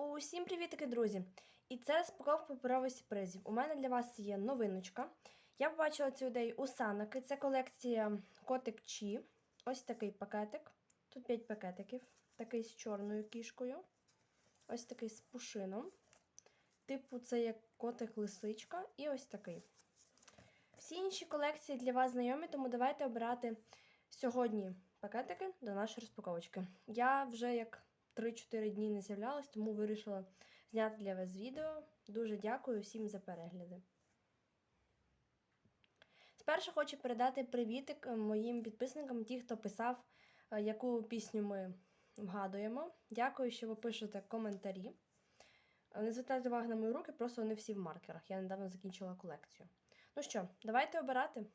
Усім привітки, друзі! І це розпаковка паперових сюрпризів. У мене для вас є новиночка. Я побачила цю ідею у Санаки. Це колекція Котик Чі. Ось такий пакетик. Тут 5 пакетиків. Такий з чорною кішкою. Ось такий з пушином. Типу, це як котик-лисичка. І ось такий. Всі інші колекції для вас знайомі, тому давайте обирати сьогодні пакетики до нашої розпаковочки. Я вже як 3-4 дні не з'являлась, тому вирішила зняти для вас відео. Дуже дякую всім за перегляди. Спершу хочу передати привітик моїм підписникам, ті, хто писав, е, яку пісню ми вгадуємо. Дякую, що ви пишете коментарі. Е, Не звертайте увагу на мої руки, просто вони всі в маркерах. Я недавно закінчила колекцію. Ну що, давайте обирати.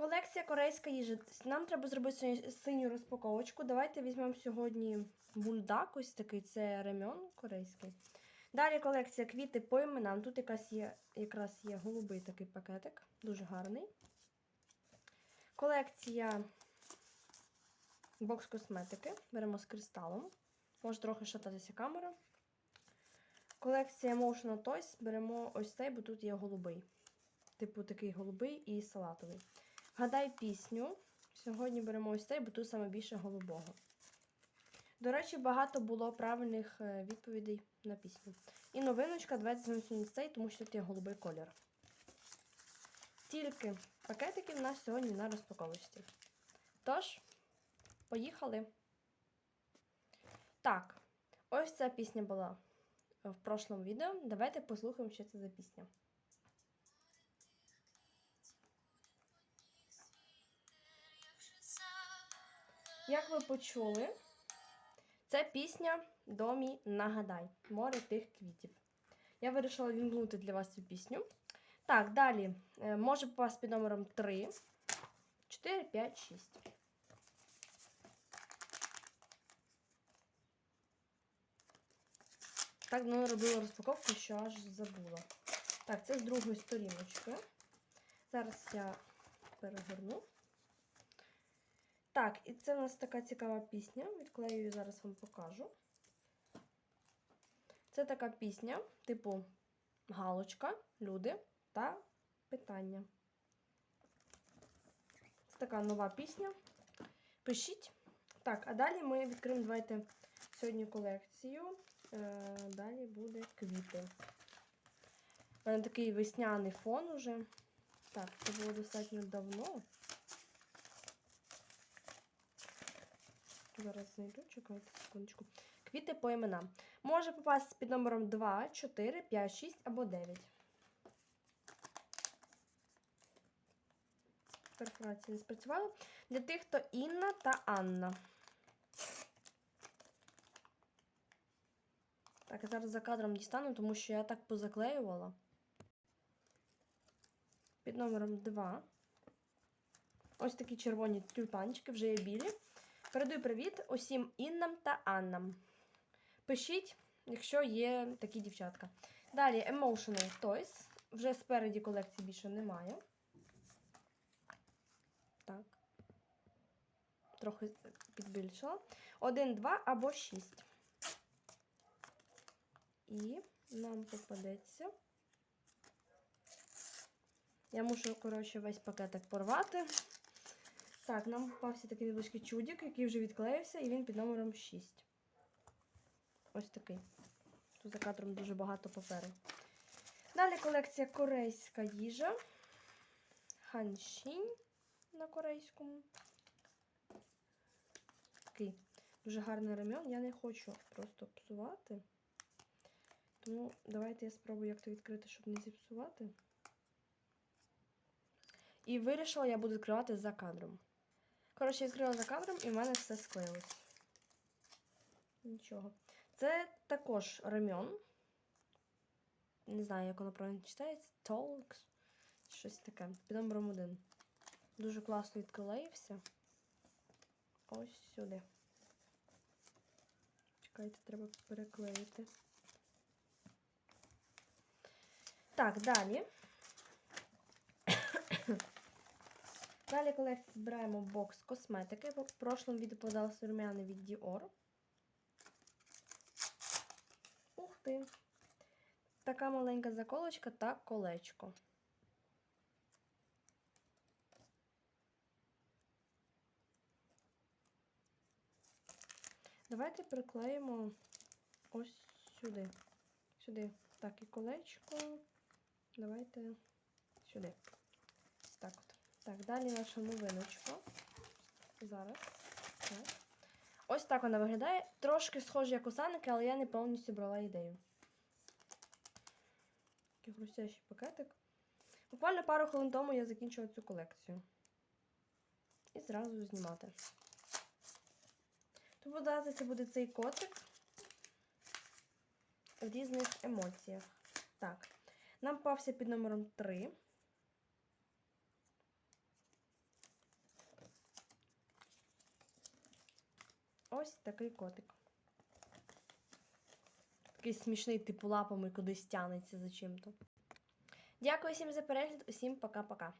Колекція корейська їжа. Нам треба зробити синю розпаковочку. Давайте візьмемо сьогодні бульдак, ось такий це ремьон корейський. Далі колекція квіти по іменам. Тут якраз є, якраз є голубий такий пакетик, дуже гарний. Колекція бокс косметики. Беремо з кристалом. Може трохи шататися камера. Колекція Emotional Toys. Беремо ось цей, бо тут є голубий. Типу такий голубий і салатовий. Гадай пісню. Сьогодні беремо ось цей, бо тут саме більше голубого. До речі, багато було правильних е, відповідей на пісню. І новиночка, давайте сьогодні цей, тому що тут є голубий колір. Тільки пакетики в нас сьогодні на розпаковочці. Тож, поїхали. Так, ось ця пісня була в прошлому відео. Давайте послухаємо, що це за пісня. Як ви почули, це пісня Домі Нагадай. Море тих квітів. Я вирішила вімкнути для вас цю пісню. Так, далі. Е, Може попасти під номером 3, 4, 5, 6. Так давно робила розпаковку, що аж забула. Так, це з другої сторіночки. Зараз я перегорну. Так, і це у нас така цікава пісня. Відклею її зараз вам покажу. Це така пісня, типу галочка, люди та питання. Це така нова пісня. Пишіть. Так, а далі ми відкриємо, давайте сьогодні колекцію. Е, далі буде квіти. У мене такий весняний фон уже. Так, це було достатньо давно. Зараз знайду, чекайте секундочку. Квіти по іменам. Може попасти під номером 2, 4, 5, 6 або 9. Перфорація не спрацювала. Для тих, хто Інна та Анна. Так, я зараз за кадром дістану, тому що я так позаклеювала. Під номером 2. Ось такі червоні тюльпанчики, вже є білі. Передаю привіт усім Іннам та Аннам. Пишіть, якщо є такі дівчатка. Далі Emotional Toys. Вже спереді колекції більше немає. Так. Трохи підбільшила. Один, два або шість. І нам попадеться. Я мушу, коротше, весь пакетик порвати. Так, нам попався такий невеличкий чудик, який вже відклеївся, і він під номером 6. Ось такий. Тут за кадром дуже багато паперу. Далі колекція корейська їжа. Ханшінь на корейському. Такий дуже гарний рем'ян. Я не хочу просто псувати. Тому давайте я спробую як то відкрити, щоб не зіпсувати. І вирішила, я буду відкривати за кадром. Коротше, я відкрила за кадром і в мене все склеїлось. Нічого. Це також ремьон. Не знаю, як воно правильно читається. Толкс. Щось таке. Під номером один. Дуже класно відклеївся. Ось сюди. Чекайте, треба переклеїти. Так, далі. Далі колекції збираємо бокс косметики. В прошлому відео подалися румяни від Dior. ти. Така маленька заколочка та колечко. Давайте приклеїмо ось сюди. Сюди. Так, і колечко. Давайте сюди. Так далі наша новиночка. Зараз. Так. Ось так вона виглядає. Трошки схоже, як у саники, але я не повністю брала ідею. Такий хрустящий пакетик. Буквально пару хвилин тому я закінчила цю колекцію. І зразу знімати. То подати це буде цей котик в різних емоціях. Так, нам пався під номером 3. Ось такий котик. Такий смішний, типу лапами кудись тянеться за чим-то. Дякую всім за перегляд. Усім пока-пока.